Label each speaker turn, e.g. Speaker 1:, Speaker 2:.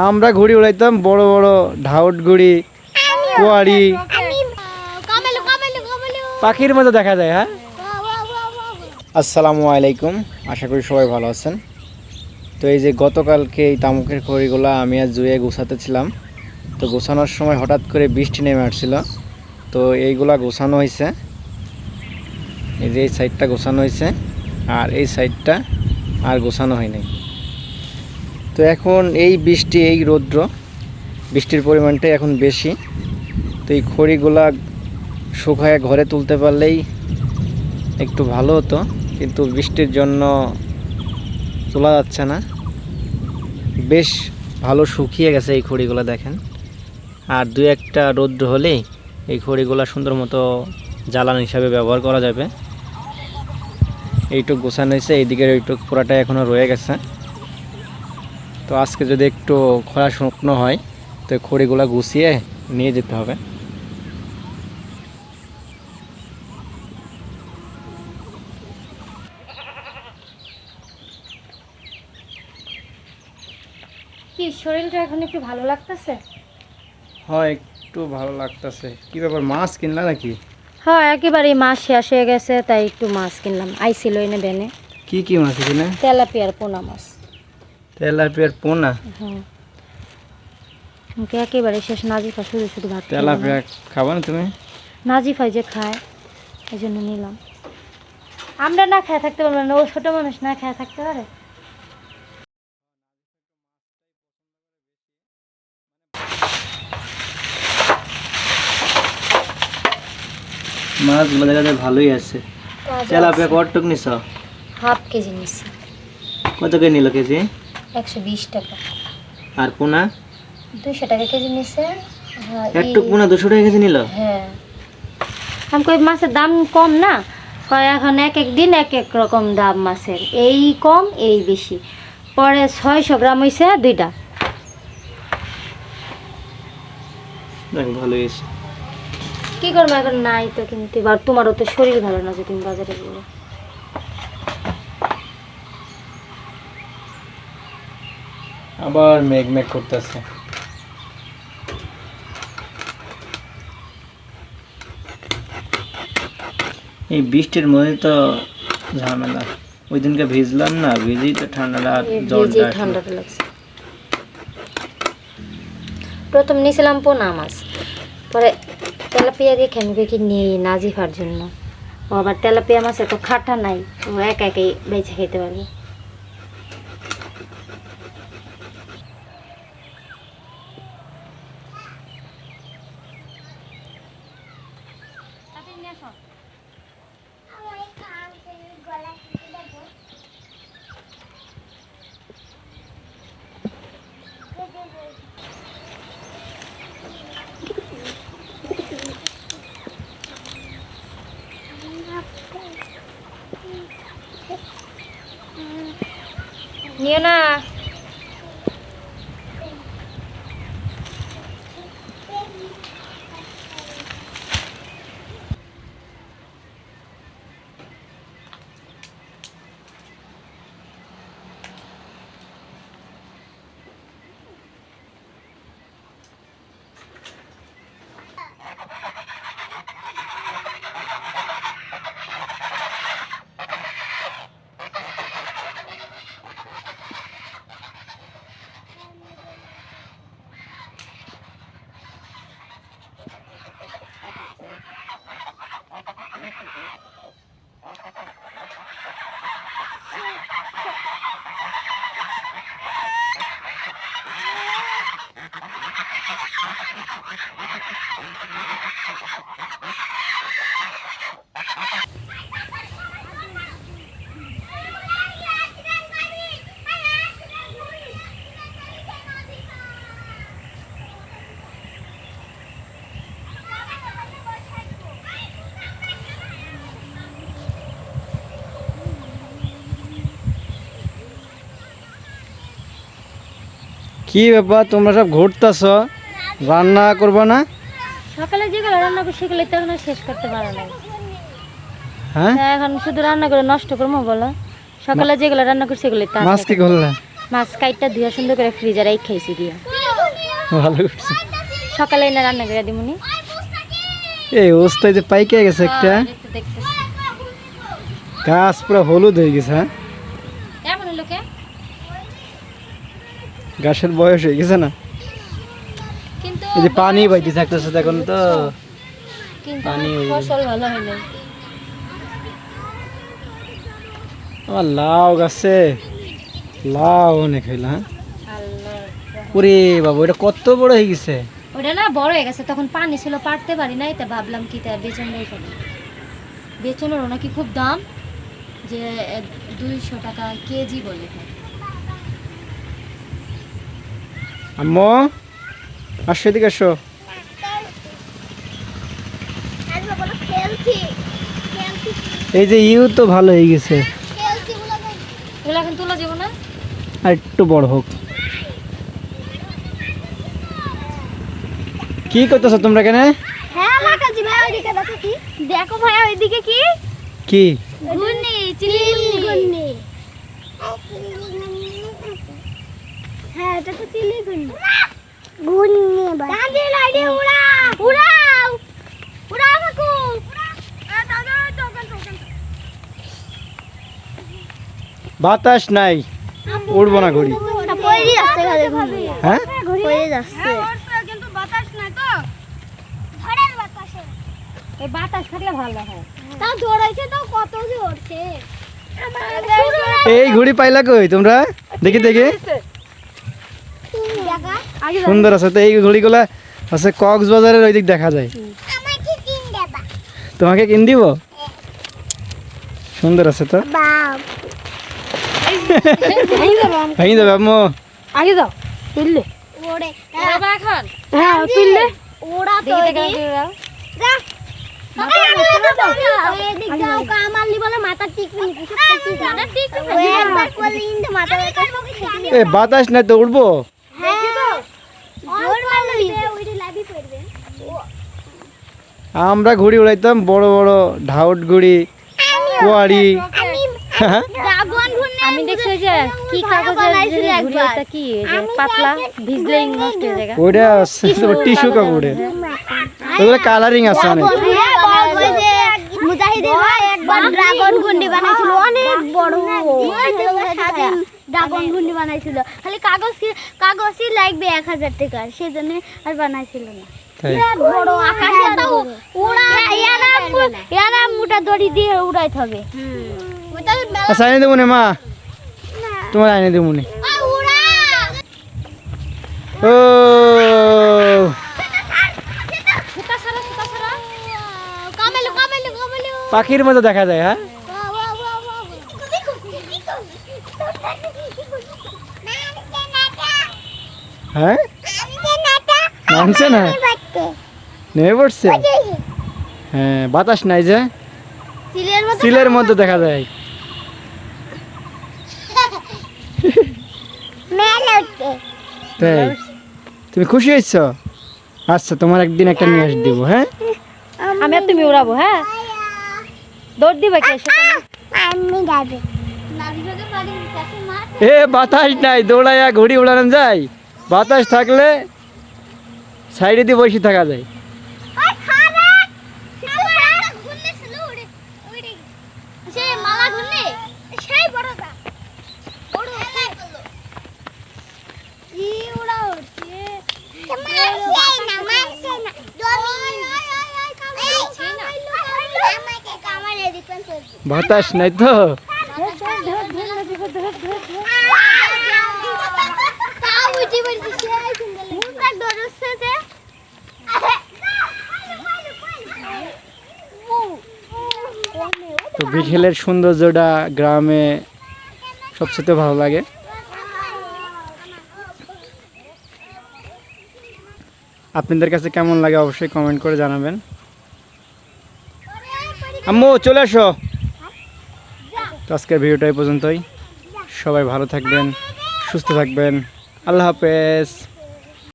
Speaker 1: আমরা ঘুড়ি উড়াইতাম, বড় বড় ঢাউট ঘুড়ি, কুয়ারি। পাখির মতো দেখা যায় হ্যাঁ? আসসালামু আলাইকুম, আশা করি সবাই ভালো আছেন। তো এই যে গতকালকে এই তামুকের খড়িগুলো আমি আর জুয়ে গোছাতে ছিলাম, তো গোছানোর সময় হঠাৎ করে বৃষ্টি নেমে আসছিল। তো এইগুলা গোছানো হয়েছে এই যে এই সাইডটা গোছানো হয়েছে আর এই সাইডটা আর গোছানো হয়নি তো এখন এই বৃষ্টি, এই রৌদ্র, বৃষ্টির পরিমাণটাই এখন বেশি। তো এই খড়িগুলা শুকায় ঘরে তুলতে পারলেই একটু ভালো হতো, কিন্তু বৃষ্টির জন্য তোলা যাচ্ছে না। বেশ ভালো শুকিয়ে গেছে এই খড়িগুলো, দেখেন। আর দু একটা রৌদ্র হলেই এই খড়িগুলো সুন্দর মতো জ্বালানি হিসাবে ব্যবহার করা যাবে। এইটুক গোছানো হয়েছে, এইদিকের এইটুক পোড়াটা এখনও রয়ে গেছে। তো আজকে যদি একটু খরা শুকনো হয় তো খড়িগুলো গুছিয়ে নিয়ে যেতে হবে।
Speaker 2: কি শরীরটা এখন একটু ভালো লাগতেছে?
Speaker 1: হয় একটু ভালো লাগতেছে। কি ব্যাপার মাছ কিনলা নাকি?
Speaker 2: হ্যাঁ একেবারে মাছ শেষ হয়ে গেছে তাই একটু মাছ কিনলাম। আইছিল এনে বেনে
Speaker 1: কি কি মাছ কিনে
Speaker 2: তেলাপিয়ার পোনা মাছ।
Speaker 1: তেলাপিয়ার পোনা।
Speaker 2: হ্যাঁ। আমাকে একেবারে শেষ নাজিফা শুধু শুধু ভাত
Speaker 1: তেলাপিয়া খাবা না তুমি?
Speaker 2: যে খায় এই জন্য নিলাম। আমরা না খেয়ে থাকতে পারব না ও ছোট মানুষ না খেয়ে থাকতে পারে?
Speaker 1: মাছগুলো দেখা যায় ভালোই আছে। তেলাপিয়া কটটুক নিছ?
Speaker 2: হাফ কেজি নিচ্ছি
Speaker 1: কত করে নিল কেজি?
Speaker 2: একশো বিশ টাকা।
Speaker 1: আর পোনা?
Speaker 2: টাকা কেজি হ্যাঁ,
Speaker 1: একটু
Speaker 2: এই-
Speaker 1: পোনা দুশো টাকা কেজি নিল?
Speaker 2: হ্যাঁ। আমি কই মাছের দাম কম না? কয় এখন এক এক দিন এক এক রকম দাম মাছের। এই কম এই বেশি। পরে ছয়শো গ্রাম হয়েছে দুইটা।
Speaker 1: ভালোই
Speaker 2: কি করব এখন? নাই তো কিনতে এবার তোমারও তো শরীর ভালো না যে তুমি বাজারে গেলে।
Speaker 1: আবার মেঘ মেঘ করতেছে। এই বৃষ্টির মধ্যে তো ঝামেলা। ওই দিনকে ভিজলাম না ভিজেই তো আসলো।
Speaker 2: ঠান্ডাটা লাগছে। প্রথম নিয়েছিলাম পোনা মাছ। পরে তেলাপিয়া দিয়ে খেমকে কি নেই নাজিফার জন্য। ও আবার তেলাপিয়া মাছে তো খাটা নাই ও একা একাই বেছে খেতে পারবে। নিও না
Speaker 1: কি ব্যাপার তোমরা সব ঘুরতেছ? রান্না করবা না?
Speaker 2: সকালে যেগুলো রান্না করে সেগুলো তো এখন শেষ করতে পারো না
Speaker 1: হ্যাঁ?
Speaker 2: এখন শুধু রান্না করে নষ্ট করব বলো। সকালে যেগুলো রান্না করছি সেগুলো তো
Speaker 1: মাছ কি করলে?
Speaker 2: মাছ কাইটটা ধুয়ে সুন্দর করে ফ্রিজে রাই খাইছি দিয়া
Speaker 1: ভালো করছে।
Speaker 2: সকালে না রান্না করে দিমুনি
Speaker 1: এই অবস্থায় যে পাইকে গেছে একটা।
Speaker 2: দেখতেছি।
Speaker 1: গাছ পুরো হলুদ হয়ে গেছে হ্যাঁ?
Speaker 2: এমন লোকে
Speaker 1: গাছের বয়স হয়ে গেছে না?
Speaker 2: কিন্তু
Speaker 1: এই যে পানি বাইতে থাকতেছে এখন তো।
Speaker 2: কিন্তু
Speaker 1: পানি
Speaker 2: ফসল ভালো হয়
Speaker 1: আমার লাউ গাছে। লাউ অনেক হইল হ্যাঁ? ওরে বাবু এটা কত বড় হয়ে গেছে?
Speaker 2: ওটা না বড় হয়ে গেছে তখন পানি ছিল পারতে পারি নাই তা ভাবলাম কি তা বেচন নেই কেন? বেচনেরও নাকি খুব দাম যে দুইশো টাকা কেজি বলে।
Speaker 1: আম্মু আসো এদিকে আসো। এই যে ইউ তো ভালো হয়ে গেছে।
Speaker 2: এগুলো এখন তোলা যাব না?
Speaker 1: আর একটু বড় হোক। কি করতেছো তোমরা কেন
Speaker 3: হ্যাঁ ওইদিকে দেখো কি। ভাই ওইদিকে কি?
Speaker 1: কি?
Speaker 3: চিলি হ্যাঁ এটা তো চিলি লাইডে উড়াও উড়াও কাকু।
Speaker 1: বাতাস নাই উড়বো না ঘুড়ি।
Speaker 3: পড়ে যাচ্ছে ঘরে
Speaker 1: হ্যাঁ?
Speaker 3: পড়ে যাচ্ছে
Speaker 2: কিন্তু বাতাস নাই তো।
Speaker 3: ঝড়ের বাতাসে।
Speaker 2: এই বাতাস থাকলে ভালো হয়।
Speaker 3: তাও দৌড়াইছে তো কত জোরছে
Speaker 1: এই ঘুড়ি পাইলা কই তোমরা? দেখি দেখা। সুন্দর আছে। তো এই ঘুড়িগুলা আছে কক্সবাজারের ওই দিক দেখা যায়। তোমাকে কিন দিব? সুন্দর আছে তো।
Speaker 3: বাপ
Speaker 1: ভেঙে দেবে আম্মু।
Speaker 2: আগে যাও। তুললে।
Speaker 3: হ্যাঁ তুললে। ওরা তো
Speaker 2: দেখি দেখি
Speaker 3: এদিক-
Speaker 2: যাও
Speaker 3: যা এদিক যাও কামালি বলে মাথা টিকবে মাথা টিকবে একবার করলে কিন্তু মাথা ব্যথা
Speaker 1: এ বাতাস নাই তো উড়বো
Speaker 3: হ্যাঁ জোর মারলে ওইটা লাভি পড়বে
Speaker 1: আমরা ঘুড়ি উড়াইতাম বড় বড় ঢাউট ঘুড়ি কোয়ারি হ্যাঁ?
Speaker 2: আমি দেখছি যে কি কাগজের ঘুড়ি ওটা কি পাতলা ভিজলেই নষ্ট হয়ে যায়
Speaker 1: ওইটা টিস্যু কাপড়ে। ওগুলো কালারিং আছে অনেক।
Speaker 3: মুজাহিদের ভাই একবার ড্রাগন গুন্ডি বানাইছিল অনেক বড়। ড্রাগন গুন্ডি বানাইছিল। খালি কাগজ কাগজই লাগবে এক হাজার টাকার সেজন্য আর বানাইছিল না। বড় আকাশে তো উড়া ইয়ারা ইয়ারা মোটা দড়ি দিয়ে উড়াইতে হবে।
Speaker 1: আচ্ছা এনে দেবো মা। তোমার এনে দেবো নে ও পাখির মতো দেখা যায় হ্যাঁ? হ্যাঁ? নামছে না? নেমে পড়ছে। হ্যাঁ বাতাস নাই যে।
Speaker 3: সিলের
Speaker 1: মধ্যে দেখা যায়। তাই? তুমি খুশি হয়েছ? আচ্ছা তোমার একদিন একটা নিয়ে আস দিব হ্যাঁ?
Speaker 2: আমি আর তুমি উড়াবো হ্যাঁ? দৌড় দিবে কে
Speaker 1: এ বাতাস নাই দৌড়াইয়া ঘুড়ি উড়ানো যায়। বাতাস থাকলে সাইডে দিয়ে বসে থাকা যায়।
Speaker 3: ওই খারা মালা ঘুরলে ছিল উড়ে উড়ে সে মালা ঘুরলে সেই বড়টা বড় হেলাই করল ই উড়া উঠছে মানছে না মানছে না জমি কামাইছে না আমাকে কামালে দিবেন তো
Speaker 1: বাতাস নাই তো
Speaker 3: তাও উঠে পড়ছে সেই সুন্দর মুখটা ডরছে যে
Speaker 1: তো বিকেলের সৌন্দর্যটা গ্রামে সবচেয়ে ভালো লাগে। আপনাদের কাছে কেমন লাগে অবশ্যই কমেন্ট করে জানাবেন। আম্মু, চলে আসো। তো আজকের ভিডিওটা এই পর্যন্তই। সবাই ভালো থাকবেন, সুস্থ থাকবেন। আল্লাহ হাফেজ।